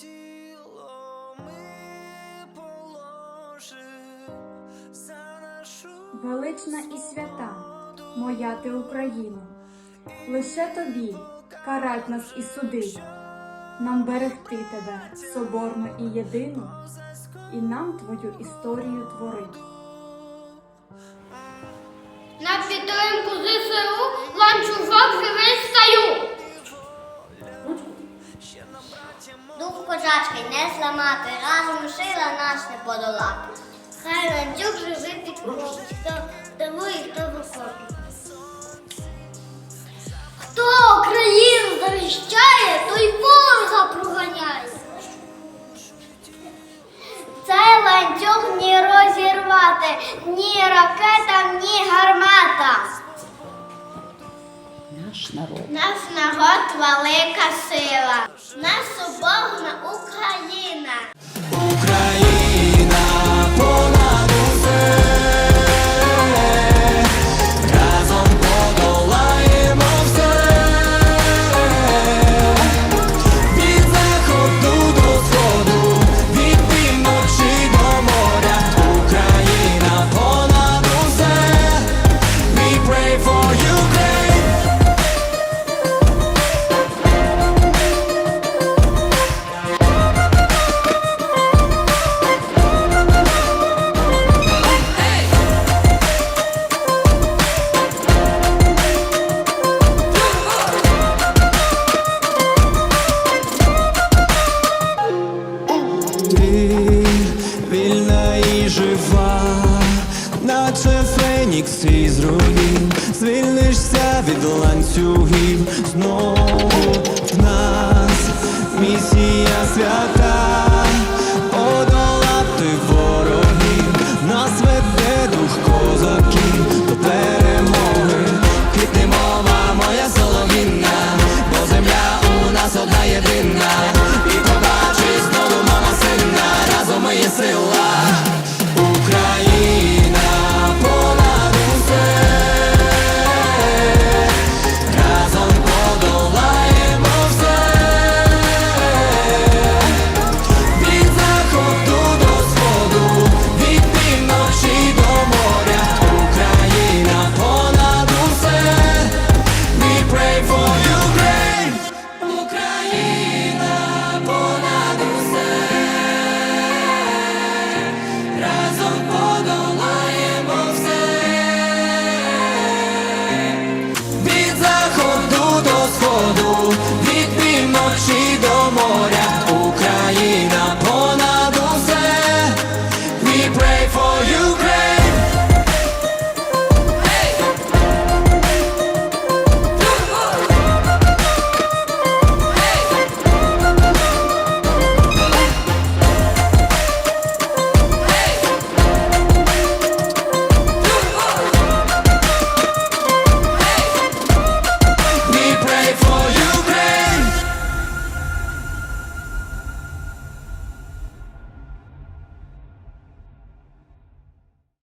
тіло ми положим за нашу Велична і свята, моя ти Україно, лише тобі карать нас і судить, нам берегти тебе соборну і єдину, і нам твою історію творить. На підтримку ЗСУ зламати, разом сила нас не подолати. Хай ланцюг живий під хлопці, хто дарує, хто виходить. Хто Україну захищає, той ворога проганяє. Цей ланцюг ні розірвати, ні ракета, ні гармата. Наш народ. Наш народ велика сила. Нас соборна Ти вільна і жива, наче фенікс із руїн, звільнишся від ланцюгів.